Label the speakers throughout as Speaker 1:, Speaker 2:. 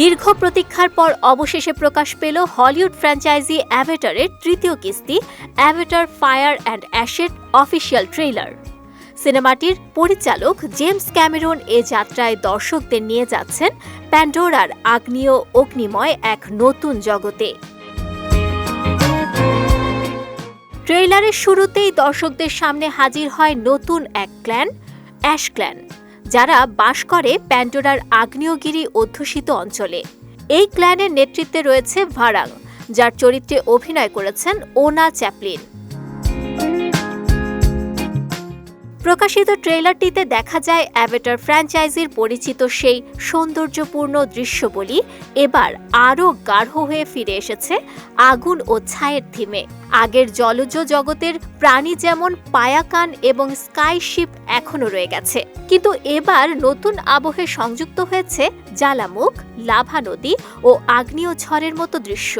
Speaker 1: দীর্ঘ প্রতীক্ষার পর অবশেষে প্রকাশ পেল হলিউড ফ্র্যাঞ্চাইজি অ্যাভেটারের তৃতীয় কিস্তি, অ্যাভেটার ফায়ার অ্যান্ড অ্যাশের অফিসিয়াল ট্রেইলার। সিনেমাটির পরিচালক জেমস ক্যামেরন এ যাত্রায় দর্শকদের নিয়ে যাচ্ছেন প্যান্ডোরার আগ্নেয় অগ্নিময় এক নতুন জগতে। ট্রেইলারের শুরুতেই দর্শকদের সামনে হাজির হয় নতুন এক ক্ল্যান, অ্যাশ ক্ল্যান। যারা বাস করে প্যান্ডোরার আগ্নেয়গিরি অধ্যুষিত অঞ্চলে। এই ক্ল্যানের নেতৃত্বে রয়েছে ভারাং, যার চরিত্রে অভিনয় করেছেন ওনা চ্যাপলিন। প্রকাশিত ট্রেলারটিতে দেখা যায় অ্যাভেটার ফ্র্যাঞ্চাইজির পরিচিত সেই সৌন্দর্যপূর্ণ দৃশ্যবলী এবার আরও গাঢ় হয়ে ফিরে এসেছে আগুন ও ছায়ের থিমে। আগের জলজ জগতের প্রাণী যেমন পায়াকান এবং স্কাইশিপ এখনও রয়ে গেছে। কিন্তু এবার নতুন আবহে সংযুক্ত হয়েছে জ্বালামুখ, লাভা নদী ও আগ্নেয় ঝড়ের মতো দৃশ্য।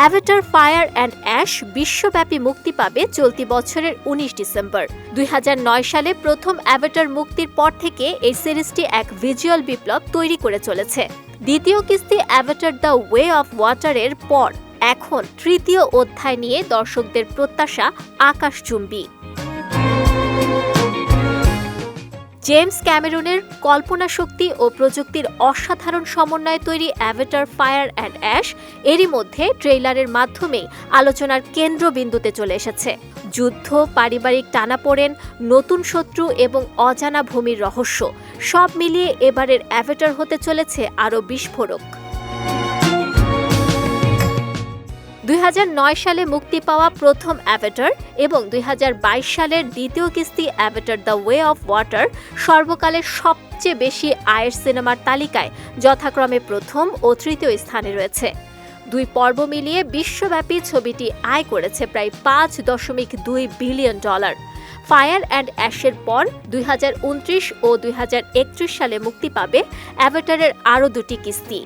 Speaker 1: অ্যাভেটার ফায়ার অ্যান্ড অ্যাশ বিশ্বব্যাপী মুক্তি পাবে চলতি বছরের উনিশ ডিসেম্বর। দুই হাজার নয় সালে প্রথম অ্যাভেটার মুক্তির পর থেকে এই সিরিজটি এক ভিজুয়াল বিপ্লব তৈরি করে চলেছে। দ্বিতীয় কিস্তি অ্যাভেটার দ্য ওয়ে অফ ওয়াটারের পর। এখন তৃতীয় অধ্যায় নিয়ে দর্শকদের প্রত্যাশা আকাশচুম্বী। জেমস ক্যামেরনের কল্পনা শক্তি ও প্রযুক্তির অসাধারণ সমন্বয়ে তৈরি অ্যাভেটার ফায়ার অ্যান্ড অ্যাশ এরই মধ্যে ট্রেইলারের মাধ্যমে আলোচনার কেন্দ্রবিন্দুতে চলে এসেছে। যুদ্ধ, পারিবারিক টানাপোড়েন, নতুন শত্রু এবং অজানা ভূমির রহস্য সব মিলিয়ে এবারের অ্যাভেটার হতে চলেছে আরও বিস্ফোরক। দুই হাজার নয় সালে মুক্তি পাওয়া প্রথম অ্যাভেটার এবং দুই হাজার বাইশ সালের দ্বিতীয় কিস্তি Avatar the way of water সর্বকালের সবচেয়ে বেশি আয়ের সিনেমার তালিকায় যথাক্রমে প্রথম ও তৃতীয় স্থানে রয়েছে। দুই পর্ব মিলিয়ে বিশ্বব্যাপী ছবিটি আয় করেছে প্রায় পাঁচ দশমিক দুই বিলিয়ন ডলার। ফায়ার অ্যান্ড অ্যাশের পর দুই হাজার উনত্রিশ ও দুই হাজার একত্রিশ সালে মুক্তি পাবে অ্যাভেটারের আরও দুটি কিস্তি।